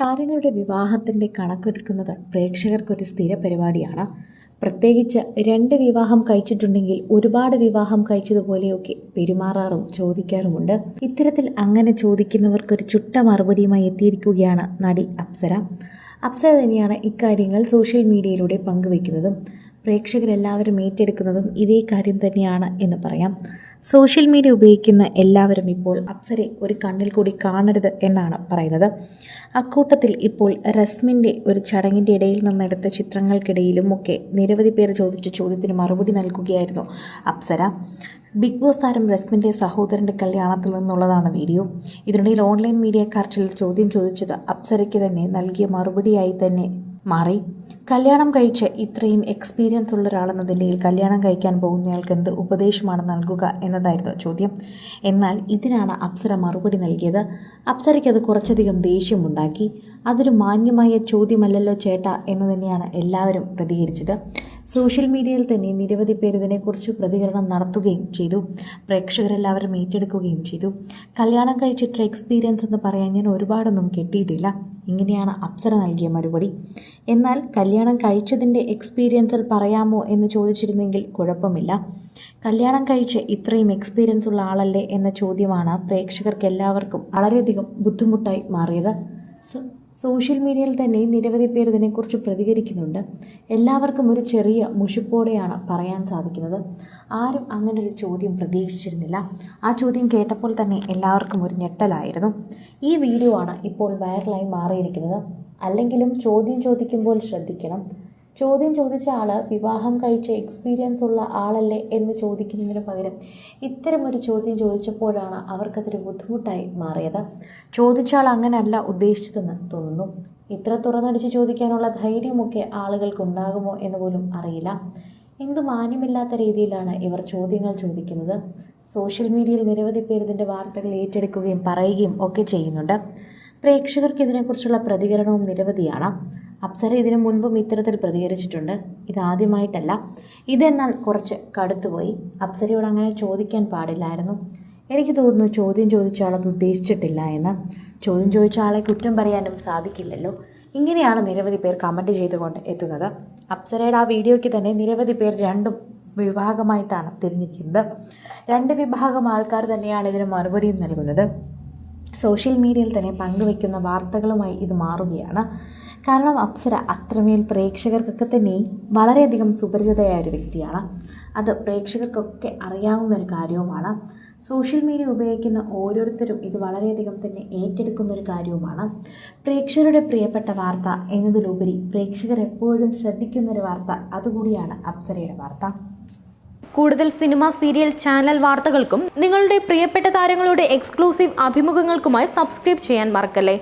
താരങ്ങളുടെ വിവാഹത്തിന്റെ കണക്കെടുക്കുന്നത് പ്രേക്ഷകർക്കൊരു സ്ഥിര പരിപാടിയാണ്. പ്രത്യേകിച്ച് രണ്ട് വിവാഹം കഴിച്ചിട്ടുണ്ടെങ്കിൽ ഒരുപാട് വിവാഹം കഴിച്ചതുപോലെയൊക്കെ പെരുമാറാറും ചോദിക്കാറുമുണ്ട്. ഇത്തരത്തിൽ അങ്ങനെ ചോദിക്കുന്നവർക്കൊരു ചുട്ട മറുപടിയുമായി എത്തിയിരിക്കുകയാണ് നടി അപ്സര. അപ്സര തന്നെയാണ് ഇക്കാര്യങ്ങൾ സോഷ്യൽ മീഡിയയിലൂടെ പങ്കുവയ്ക്കുന്നതും പ്രേക്ഷകരെല്ലാവരും ഏറ്റെടുക്കുന്നതും ഇതേ കാര്യം തന്നെയാണ് എന്ന് പറയാം. സോഷ്യൽ മീഡിയ ഉപയോഗിക്കുന്ന എല്ലാവരും ഇപ്പോൾ അപ്സരെ ഒരു കണ്ണിൽ കൂടി കാണരുത് എന്നാണ് പറയുന്നത്. അക്കൂട്ടത്തിൽ ഇപ്പോൾ റസ്മിന്റെ ഒരു ചടങ്ങിന്റെ ഇടയിൽ നിന്നെടുത്ത ചിത്രങ്ങൾക്കിടയിലും ഒക്കെ നിരവധി പേർ ചോദിച്ച ചോദ്യത്തിന് മറുപടി നൽകുകയായിരുന്നു അപ്സര. ബിഗ് ബോസ് താരം റസ്മിന്റെ സഹോദരന്റെ കല്യാണത്തിൽ നിന്നുള്ളതാണ് വീഡിയോ. ഇതിനിടയിൽ ഓൺലൈൻ മീഡിയക്കാർ ചിലർ ചോദ്യം ചോദിച്ചത് അപ്സരയ്ക്ക് തന്നെ നൽകിയ മറുപടിയായി തന്നെ മാറി. കല്യാണം കഴിച്ച് ഇത്രയും എക്സ്പീരിയൻസ് ഉള്ള ഒരാളെന്ന നിലയിൽ കല്യാണം കഴിക്കാൻ പോകുന്നയാൾക്ക് എന്ത് ഉപദേശമാണ് നൽകുക എന്നതായിരുന്നു ചോദ്യം. എന്നാൽ ഇതിനാണ് അപ്സര മറുപടി നൽകിയത്. അപ്സരയ്ക്ക് അത് കുറച്ചധികം ദേഷ്യമുണ്ടാക്കി. അതൊരു മാന്യമായ ചോദ്യമല്ലല്ലോ ചേട്ട എന്ന് തന്നെയാണ് എല്ലാവരും പ്രതികരിച്ചത്. സോഷ്യൽ മീഡിയയിൽ തന്നെ നിരവധി പേർ ഇതിനെക്കുറിച്ച് പ്രതികരണം നടത്തുകയും ചെയ്തു. പ്രേക്ഷകരെല്ലാവരും ഏറ്റെടുക്കുകയും ചെയ്തു. കല്യാണം കഴിച്ച് ഇത്ര എക്സ്പീരിയൻസ് എന്ന് പറയാൻ ഞാൻ ഒരുപാടൊന്നും കിട്ടിയിട്ടില്ല. ഇങ്ങനെയാണ് അപ്സര നൽകിയ മറുപടി. എന്നാൽ കല്യാണം കഴിച്ചതിന്റെ എക്സ്പീരിയൻസിൽ പറയാമോ എന്ന് ചോദിച്ചിരുന്നെങ്കിൽ കുഴപ്പമില്ല. കല്യാണം കഴിച്ച് ഇത്രയും എക്സ്പീരിയൻസ് ഉള്ള ആളല്ലേ എന്ന ചോദ്യമാണ് പ്രേക്ഷകർക്ക് എല്ലാവർക്കും വളരെയധികം ബുദ്ധിമുട്ടായി മാറിയത്. സോഷ്യൽ മീഡിയയിൽ തന്നെ നിരവധി പേർ ഇതിനെക്കുറിച്ച് പ്രതികരിക്കുന്നുണ്ട്. എല്ലാവർക്കും ഒരു ചെറിയ മുഷിപ്പോടെയാണ് പറയാൻ സാധിക്കുന്നത്. ആരും അങ്ങനെ ഒരു ചോദ്യം പ്രതീക്ഷിച്ചിരുന്നില്ല. ആ ചോദ്യം കേട്ടപ്പോൾ തന്നെ എല്ലാവർക്കും ഒരു ഞെട്ടലായിരുന്നു. ഈ വീഡിയോ ആണ് ഇപ്പോൾ വൈറലായി മാറിയിരിക്കുന്നത്. അല്ലെങ്കിലും ചോദ്യം ചോദിക്കുമ്പോൾ ശ്രദ്ധിക്കണം. ചോദ്യം ചോദിച്ച ആൾ വിവാഹം കഴിച്ച എക്സ്പീരിയൻസ് ഉള്ള ആളല്ലേ എന്ന് ചോദിക്കുന്നതിന് പകരം ഇത്തരമൊരു ചോദ്യം ചോദിച്ചപ്പോഴാണ് അവർക്കതൊരു ബുദ്ധിമുട്ടായി മാറിയത്. ചോദിച്ച ആൾ അങ്ങനെയല്ല ഉദ്ദേശിച്ചതെന്ന് തോന്നുന്നു. ഇത്ര തുറന്നടിച്ച് ചോദിക്കാനുള്ള ധൈര്യമൊക്കെ ആളുകൾക്ക് ഉണ്ടാകുമോ എന്ന് പോലും അറിയില്ല. എന്ത് മാന്യമില്ലാത്ത രീതിയിലാണ് ഇവർ ചോദ്യങ്ങൾ ചോദിക്കുന്നത്. സോഷ്യൽ മീഡിയയിൽ നിരവധി പേർ ഇതിന്റെ വാർത്തകൾ ഏറ്റെടുക്കുകയും പറയുകയും ഒക്കെ ചെയ്യുന്നുണ്ട്. പ്രേക്ഷകർക്ക് ഇതിനെക്കുറിച്ചുള്ള പ്രതികരണവും നിരവധിയാണ്. അപ്സര ഇതിനു മുൻപും ഇത്തരത്തിൽ പ്രതികരിച്ചിട്ടുണ്ട്. ഇതാദ്യമായിട്ടല്ല ഇതെന്നാൽ കുറച്ച് കടുത്തുപോയി. അപ്സരയോട് അങ്ങനെ ചോദിക്കാൻ പാടില്ലായിരുന്നു. എനിക്ക് തോന്നുന്നു ചോദ്യം ചോദിച്ച ആളത് ഉദ്ദേശിച്ചിട്ടില്ല എന്ന്. ചോദ്യം ചോദിച്ച ആളെ കുറ്റം പറയാനും സാധിക്കില്ലല്ലോ. ഇങ്ങനെയാണ് നിരവധി പേർ കമന്റ് ചെയ്തുകൊണ്ട് എത്തുന്നത്. അപ്സരയുടെ ആ വീഡിയോയ്ക്ക് തന്നെ നിരവധി പേർ രണ്ടും വിഭാഗമായിട്ടാണ് തിരിഞ്ഞിരിക്കുന്നത്. രണ്ട് വിഭാഗം ആൾക്കാർ തന്നെയാണ് ഇതിന് മറുപടിയും നൽകുന്നത്. സോഷ്യൽ മീഡിയയിൽ തന്നെ പങ്കുവയ്ക്കുന്ന വാർത്തകളുമായി ഇത് മാറുകയാണ്. കാരണം അപ്സര അത്രമേൽ പ്രേക്ഷകർക്കൊക്കെ തന്നെ വളരെയധികം സുപരിചിതയായ ഒരു വ്യക്തിയാണ്. അത് പ്രേക്ഷകർക്കൊക്കെ അറിയാവുന്ന ഒരു കാര്യവുമാണ്. സോഷ്യൽ മീഡിയ ഉപയോഗിക്കുന്ന ഓരോരുത്തരും ഇത് വളരെയധികം തന്നെ ഏറ്റെടുക്കുന്ന ഒരു കാര്യവുമാണ്. പ്രേക്ഷകരുടെ പ്രിയപ്പെട്ട വാർത്ത എന്നതിലുപരി പ്രേക്ഷകർ എപ്പോഴും ശ്രദ്ധിക്കുന്ന ഒരു വാർത്ത അതുകൂടിയാണ് അപ്സരയുടെ വാർത്ത. കൂടുതൽ സിനിമ സീരിയൽ ചാനൽ വാർത്തകൾക്കും നിങ്ങളുടെ പ്രിയപ്പെട്ട താരങ്ങളുടെ എക്സ്ക്ലൂസീവ് അഭിമുഖങ്ങൾക്കുമായി സബ്സ്ക്രൈബ് ചെയ്യാൻ മറക്കല്ലേ?